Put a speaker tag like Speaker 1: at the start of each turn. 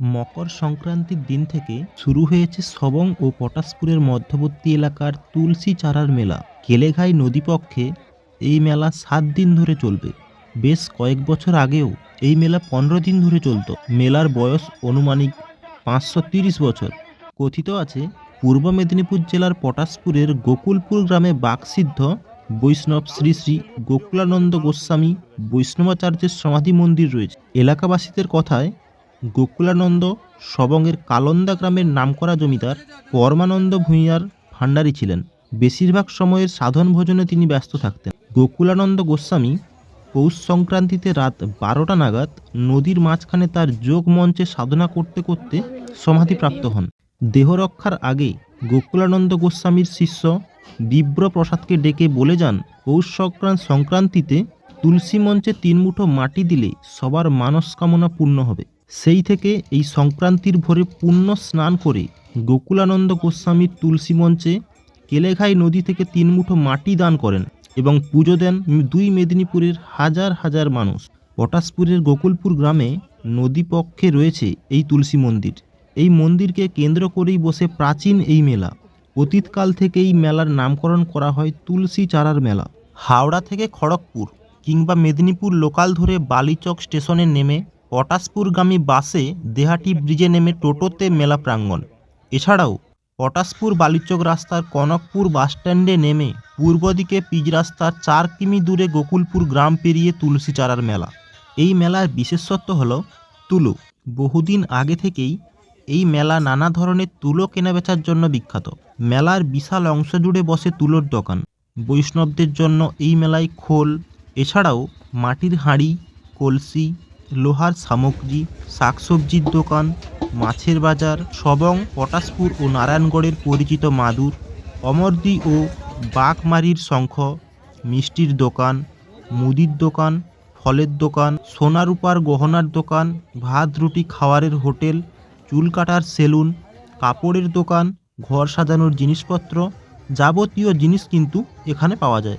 Speaker 1: মকর সংক্রান্তির দিন থেকে শুরু হয়েছে সবং ও পটাশপুরের মধ্যবর্তী এলাকার তুলসী চারার মেলা। কেলেঘাই নদীপক্ষে এই মেলা সাত দিন ধরে চলবে। বেশ কয়েক বছর আগেও এই মেলা পনেরো দিন ধরে চলতো। মেলার বয়স অনুমানিক পাঁচশো তিরিশ বছর। কথিত আছে, পূর্ব মেদিনীপুর জেলার পটাশপুরের গোকুলপুর গ্রামে বাকসিদ্ধ বৈষ্ণব শ্রী শ্রী গোকুলানন্দ গোস্বামী বৈষ্ণবাচার্যের সমাধি মন্দির রয়েছে। এলাকাবাসীদের কথায় গোকুলানন্দ সবংয়ের কালন্দা গ্রামের নামকরা জমিদার পরমানন্দ ভূঁইয়ার ভাণ্ডারী ছিলেন। বেশিরভাগ সময়ের সাধন ভোজনে তিনি ব্যস্ত থাকতেন। গোকুলানন্দ গোস্বামী পৌষ সংক্রান্তিতে রাত বারোটা নাগাদ নদীর মাঝখানে তার যোগ মঞ্চে সাধনা করতে করতে সমাধিপ্রাপ্ত হন। দেহ রক্ষার আগে গোকুলানন্দ গোস্বামীর শিষ্য বিব্র প্রসাদকে ডেকে বলে যান, পৌষ সংক্রান্ত সংক্রান্তিতে তুলসী মঞ্চে তিন মুঠো মাটি দিলে সবার মানসকামনা পূর্ণ হবে। সেই থেকে এই সংক্রান্তির ভোরে পুণ্য স্নান করে গোকুলানন্দ গোস্বামীর তুলসী মঞ্চে কেলেঘাই নদী থেকে তিন মুঠো মাটি দান করেন এবং পুজো দেন দুই মেদিনীপুরের হাজার হাজার মানুষ। পটাশপুরের গোকুলপুর গ্রামে নদী পক্ষে রয়েছে এই তুলসী মন্দির। এই মন্দিরকে কেন্দ্র করেই বসে প্রাচীন এই মেলা। অতীতকাল থেকে এই মেলার নামকরণ করা হয় তুলসী চারার মেলা। হাওড়া থেকে খড়গপুর কিংবা মেদিনীপুর লোকাল ধরে বালিচক স্টেশনে নেমে পটাশপুরগামী বাসে দেহাটি ব্রিজে নেমে টোটোতে মেলা প্রাঙ্গণ। এছাড়াও, পটাশপুর বালিচক রাস্তার কনকপুর বাসস্ট্যান্ডে নেমে পূর্ব দিকে পিচ রাস্তার চার কিমি দূরে গোকুলপুর গ্রাম পেরিয়ে তুলসী চারার মেলা। এই মেলার বিশেষত্ব হল তুলো। বহুদিন আগে থেকেই এই মেলা নানা ধরনের তুলো কেনাবেচার জন্য বিখ্যাত। মেলার বিশাল অংশ জুড়ে বসে তুলোর দোকান। বৈষ্ণবদের জন্য এই মেলায় খোল, এছাড়াও মাটির হাঁড়ি, কলসি লোহার সামগ্রী, শাকসবজির দোকান, মাছের বাজার, সবং, পটাশপুর ও নারায়ণগড়ের পরিচিত মাদুর, অমরদি ও বাঘমারির শঙ্খ, মিষ্টির দোকান, মুদির দোকান, ফলের দোকান সোনা রূপার গহনার দোকান, ভাত, রুটি খাওয়ারের হোটেল, চুল কাটার সেলুন, কাপড়ের দোকান, ঘর সাজানোর জিনিসপত্র, যাবতীয় জিনিস কিন্তু এখানে পাওয়া যায়।